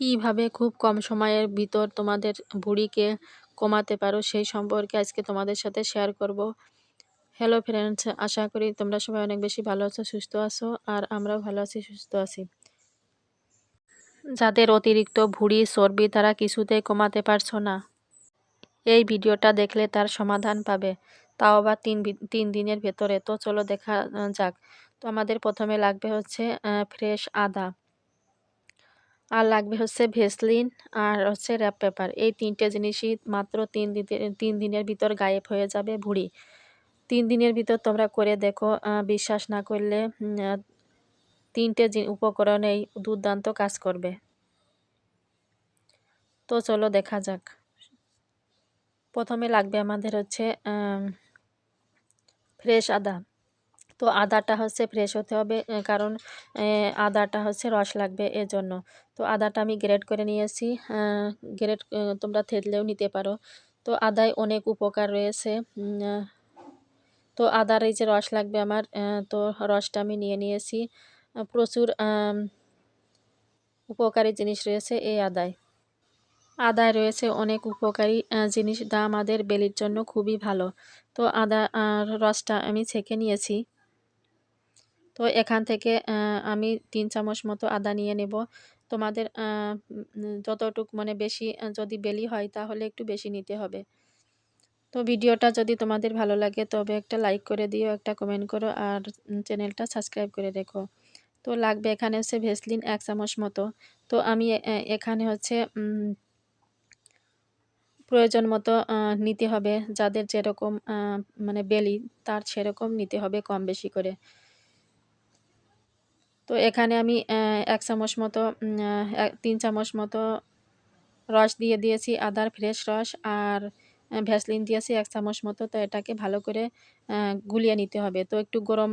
কীভাবে খুব কম সময়ের ভিতর তোমাদের ভুঁড়িকে কমাতে পারো সেই সম্পর্কে আজকে তোমাদের সাথে শেয়ার করব। হ্যালো ফ্রেন্ডস আশা করি তোমরা সবাই অনেক বেশি ভালো আছো, সুস্থ আছো, আর আমরাও ভালো আছি, সুস্থ আছি। যাদের অতিরিক্ত ভুঁড়ি, চর্বি তারা কিছুতেই কমাতে পারছ না। এই ভিডিওটা দেখলে তার সমাধান পাবে। তাও আবার তিন তিন দিনের ভেতরে। তো চলো দেখা যাক। তো আমাদের প্রথমে লাগবে হচ্ছে ফ্রেশ আদা। আর লাগবে হচ্ছে ভেসলিন আর হচ্ছে র্যাপ পেপার। এই তিনটে জিনিসই মাত্র তিন তিন দিনের ভিতর গায়েব হয়ে যাবে ভুড়ি। তিন দিনের ভিতর তোমরা করে দেখো বিশ্বাস না করলে তিনটে উপকরণেই দুর্দান্ত কাজ করবে। তো চলো দেখা যাক। প্রথমে লাগবে আমাদের হচ্ছে ফ্রেশ আদা। তো আদাটা হচ্ছে ফ্রেশ হতে হবে কারণ আদাটা হচ্ছে রস লাগবে এজন্য। তো আদাটা আমি গ্রেড করে নিয়েছি গ্রেড তোমরা থেতলেও নিতে পারো। তো আদায় অনেক উপকার রয়েছে তো আদার এই যে রস লাগবে আমার তো রসটা আমি নিয়ে নিয়েছি। প্রচুর উপকারী জিনিস রয়েছে এই আদায়। আদায় রয়েছে অনেক উপকারী জিনিস, যা আমাদের বেলির জন্য খুবই ভালো। তো আদা রসটা আমি ছেঁকে নিয়েছি। তো এখান থেকে আমি তিন চামচ মতো আদা নিয়ে নেব। তোমাদের যতটুক মানে বেশি যদি বেলি হয় তাহলে একটু বেশি নিতে হবে। তো ভিডিওটা যদি তোমাদের ভালো লাগে তবে একটা লাইক করে দিও, একটা কমেন্ট করো আর চ্যানেলটা সাবস্ক্রাইব করে রেখো। তো লাগবে এখানে হচ্ছে ভেসলিন এক চামচ মতো। তো আমি এখানে হচ্ছে প্রয়োজন মতো নিতে হবে। যাদের যেরকম মানে বেলি তার সেরকম নিতে হবে কম বেশি করে। তো এখানে আমি এক চামচ মতো তিন চামচ মতো রস দিয়ে দিয়েছি, আদার ফ্রেশ রস, আর ভ্যাসলিন দিয়েছি এক চামচ মতো। তো এটাকে ভালো করে গুলিয়ে নিতে হবে। তো একটু গরম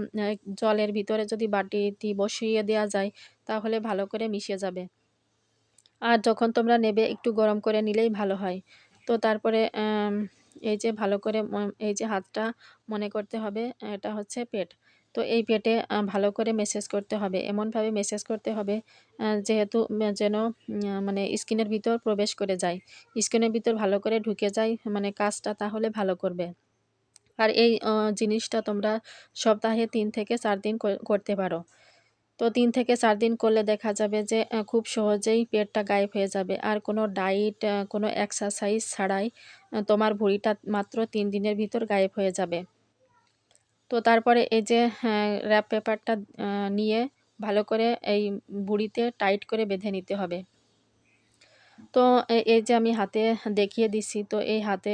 জলের ভিতরে যদি বাটিটি বসিয়ে দেওয়া যায়, তাহলে ভালো করে মিশে যাবে। আর যখন তোমরা নেবে, একটু গরম করে নিলেই ভালো হয়। তো তারপরে এই যে ভালো করে, এই যে হাতটা মনে করতে হবে, এটা হচ্ছে পেট। তো এই পেটে ভালো করে মেসেজ করতে হবে। এমনভাবে মেসেজ করতে হবে যেহেতু যেন মানে স্কিনের ভিতর প্রবেশ করে যায়। স্কিনের ভিতর ভালো করে ঢুকে যায় মানে কাজটা তাহলে ভালো করবে। আর এই জিনিসটা তোমরা সপ্তাহে তিন থেকে চার দিন করতে পারো। তো তিন থেকে চার দিন করলে দেখা যাবে যে খুব সহজেই পেটটা গায়েব হয়ে যাবে। আর কোনো ডায়েট কোনো এক্সারসাইজ ছাড়াই তোমার ভুঁড়িটা মাত্র তিন দিনের ভিতর গায়েব হয়ে যাবে। তো তারপরে এই যে র্যাপ পেপারটা নিয়ে ভালো করে এই বুড়িতে টাইট করে বেঁধে নিতে হবে। তো এই যে আমি হাতে দেখিয়ে দিচ্ছি তো এই হাতে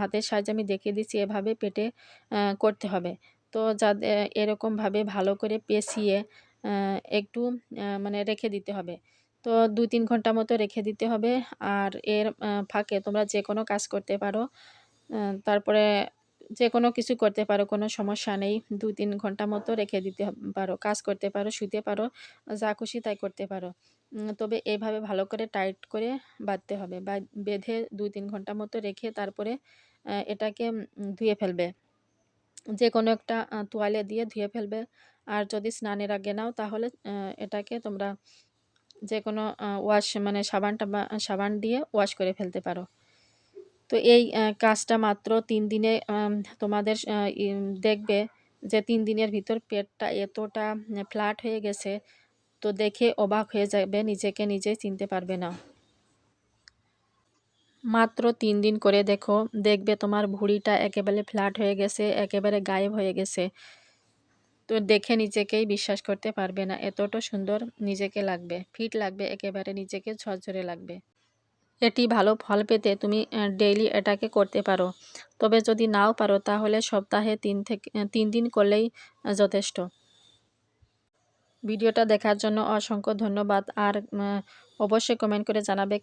হাতের সাহায্যে আমি দেখিয়ে দিচ্ছি এভাবে পেটে করতে হবে। তো যাদের এরকমভাবে ভালো করে পেঁচিয়ে একটু মানে রেখে দিতে হবে। তো দু তিন ঘণ্টা মতো রেখে দিতে হবে, আর এর ফাঁকে তোমরা যে কোনো কাজ করতে পারো। তারপরে যে কোনো কিছু করতে পারো, কোনো সমস্যা নেই। দু তিন ঘণ্টা মতো রেখে দিতে পারো। কাজ করতে পারো, শুতে পারো, যা খুশি তাই করতে পারো। তবে এভাবে ভালো করে টাইট করে বাঁধতে হবে। বা বেঁধে দুই তিন ঘণ্টা মতো রেখে তারপরে এটাকে ধুয়ে ফেলবে। যে কোনো একটা তোয়ালে দিয়ে ধুয়ে ফেলবে। আর যদি স্নানের আগে নাও, তাহলে এটাকে তোমরা যে কোনো ওয়াশ মানে সাবানটা সাবান দিয়ে ওয়াশ করে ফেলতে পারো। তো এই কাজটা মাত্র তিন দিনে তোমাদের দেখবে যে তিন দিনের ভিতর পেটটা এতটা ফ্ল্যাট হয়ে গেছে, তো দেখে অবাক হয়ে যাবে, নিজেকে নিজে চিনতে পারবে না। মাত্র তিন দিন করে দেখো, দেখবে তোমার ভুঁড়িটা একেবারে ফ্ল্যাট হয়ে গেছে, একেবারে গায়েব হয়ে গেছে। তো দেখে নিজেকেই বিশ্বাস করতে পারবে না, এতটা সুন্দর নিজেকে লাগবে ফিট লাগবে, একেবারে নিজেকে ঝরঝরে লাগবে। এটি ভালো ফল পেতে তুমি ডেইলি এটাকে করতে পারো। তবে যদি নাও পারো, তাহলে সপ্তাহে তিন থেকে তিন দিন করলেই যথেষ্ট। ভিডিওটা দেখার জন্য অসংখ্য ধন্যবাদ। আর অবশ্যই কমেন্ট করে জানাবে